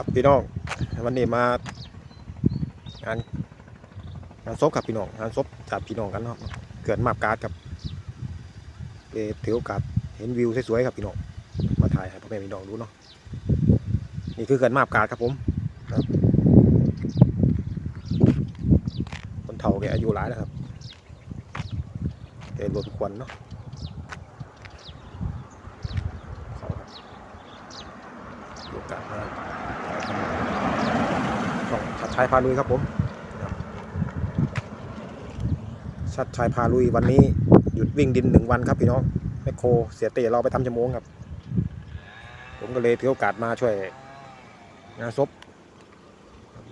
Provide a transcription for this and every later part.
ครับพี่น้องวันนี้มางานงานศพครับพี่น้องงานศพจากพี่น้องกันเนาะเกิดมาบการ์ดครับเอถือโอกาสเห็นวิวสวยๆครับพี่น้องมาถ่ายให้พ่อแม่พี่น้องดูเนาะนี่คือเกิดมาบการ์ดครับผมคนเฒ่าแกอายุหลายแล้วครับแกลดควันเนาะโอกาสมาช่อง ชัยพาลุยครับผมชัดชัยพาลุยวันนี้หยุดวิ่งดินหนึ่งวันครับพี่น้องแมคโครเสียเตะเราไปทำชั่วโมงครับ ผมก็เลยถือโอกาสมาช่วยงานศพครับ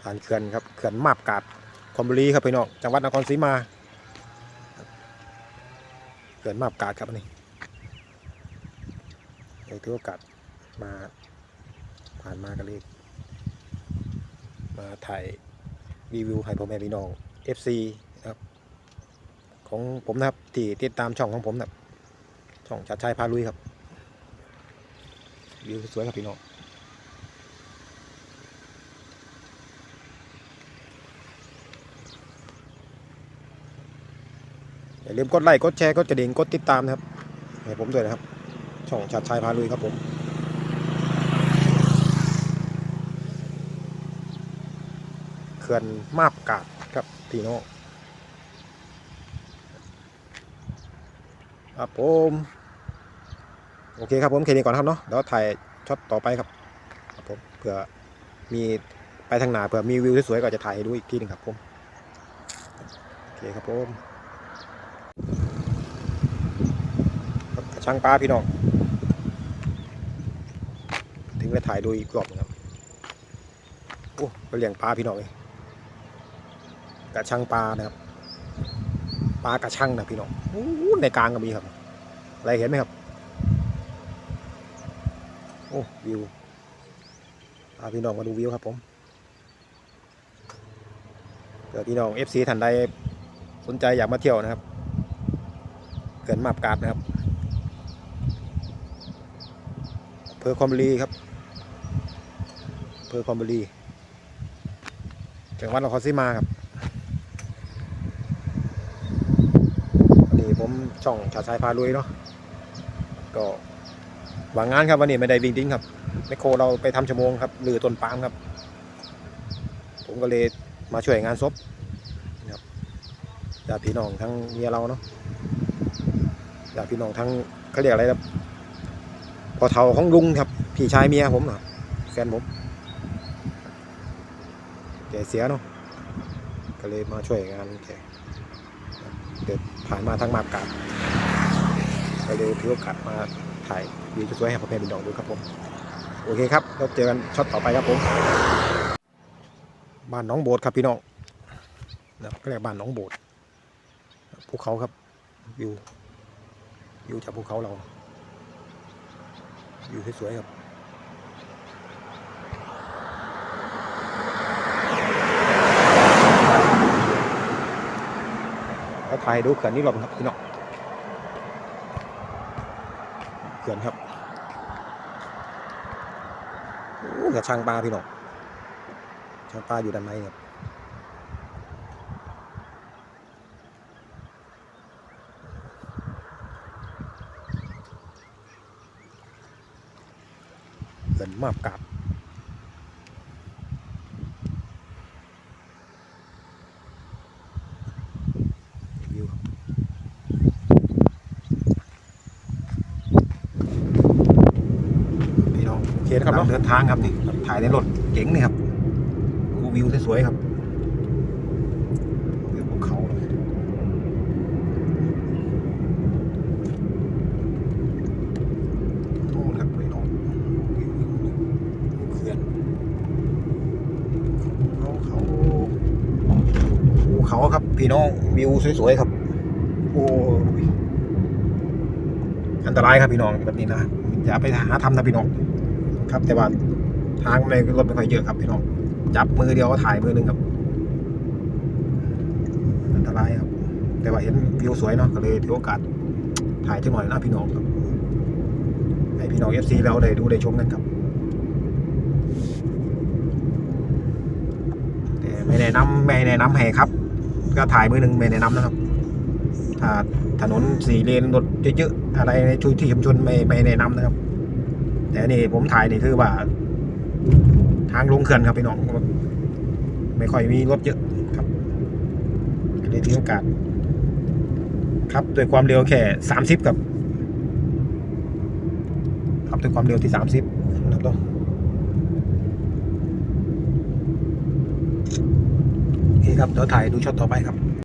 ผ่านเขื่อนครับเขื่อนมาบกาดคอมบุรีครับพี่น้องจังหวัดนครศรีมาเขื่อนมาบกาดครับนนี้ เลยถือโอกาสมาผ่านมากันเลยมาถ่ายรีวิวให้พ่อแม่พี่น้อง FC นะครับ ของผมนะครับที่ติดตามช่องของผมนะครับช่องชัดชัยพาลุยครับวิวสวยครับพี่น้องอย่าลืมกดไลค์กดแชร์กดกระดิ่งกดติดตามนะครับให้ผมด้วยนะครับ ช่องชัดชัยพาลุยครับผมเขื่อนมาบกาดครับพี่น้องครับผมโอเคครับผมแค่นี้ก่อนครับเนาะเดี๋ยวถ่ายช็อตต่อไปครับครับผมเผื่อมีไปทางหนาเผื่อมีวิวสวยๆก็จะถ่ายให้ดูอีกทีหนึงครับผมโอเคครับผมช่างปลาพี่น้อง ถึงได้ถ่ายดูอีกรอบหนึงครับโอ้ไปเลี้ยงปลาพี่น้องเลยกระชังปลานะครับปลากระชังนะพี่น้องอู้ในกลางก็มีครับ อะไรเห็นไหมครับ โอ้วิวพาพี่น้องมาดูวิวครับผมเกิดพี่น้อง FC ท่านใดสนใจอยากมาเที่ยวนะครับ เกินมาบกาดนะครับอำเพอคอมบุรีครับ ภอคอมบุรีจังหวัดนครศรีมาครับวันนี้ผมช่องชาชายพาลุยเนาะก็หวังงานครับวันนี้ไม่ได้วิ่งดิ้งครับแมคโครเราไปทำชั่วโมงครับลือต้นปาล์มครับ ผมก็เลยมาช่วยงานศพครับญาติพี่น้องทั้งเมียเราเนาะญาติพี่น้องทั้งเขาเรียกอะไรครับพอเท่าของลุงครับพี่ชายเมียผมนะครับแฟนผม กเสียเนาะก็เลยมาช่วยงานแกเดินผ่านมาทางมาบกาดก็เลยถือโอกาสมาถ่ายวิวสวยๆให้พ่อแม่พี่น้องดูครับผม โอเคครับเราเจอกันช็อตต่อไปครับผมบ้านน้องโบดครับพี่น้องนะก็เรียกบ้านน้องโบดภูเขาครับวิววิวจากภูเขาเราวิวสวยๆครับ แล้ว ถ่ายดูเขื่อนนี้รอบครับพี่น้องเขื่อนครับโอ้กระชังปลาพี่น้องช่างปลาอยู่ด้านในครับเขื่อนมาบกาบวิวครับ พี่น้องเคนะครับเนาะเดินทางครับนี่ถ่ายในรถเก๋งนี่ครับดูวิวสวยๆครับวิวภูเขาโน่นครับพี่น้องวิวเขื่อนเขาเขาภูเขาครับพี่น้องวิวสวยๆครับโอ้ยอันตรายครับพี่น้องแบบนี้นะอย่าไปหาทำนะพี่น้อง ครับ แต่ว่าทางในรถไม่ค่อยเยอะครับพี่น้องจับมือเดียวก็ถ่ายมือหนึ่งครับอันตรายครับ แต่ว่าเห็นวิวสวยเนาะก็เลยถือโอกาสถ่ายจังหน่อยนะพี่น้องครับให้พี่น้องเอฟซีเราได้ดูได้ชมกันครับแต่ไม่แนะนำไม่แนะนำให้ครับ ก็ถ่ายมือหนึ่งไม่แนะนำนะครับ ถ้าถนนสี่เลนรถเยอะๆอะไรในชุมที่ชุมชนไม่ไม่แนะนำนะครับ แต่นี่ผมถ่ายนี่คือว่า ทางลงเขื่อนครับพี่น้องไม่ค่อยมีรถเยอะครับเลยถือโอกาส ครับด้วยความเร็วแค่สามสิบกับ ครับด้วยความเร็วที่สามสิบนะครับโอเคครับเดี๋ยวถ่ายดูช็อตต่อไปครับ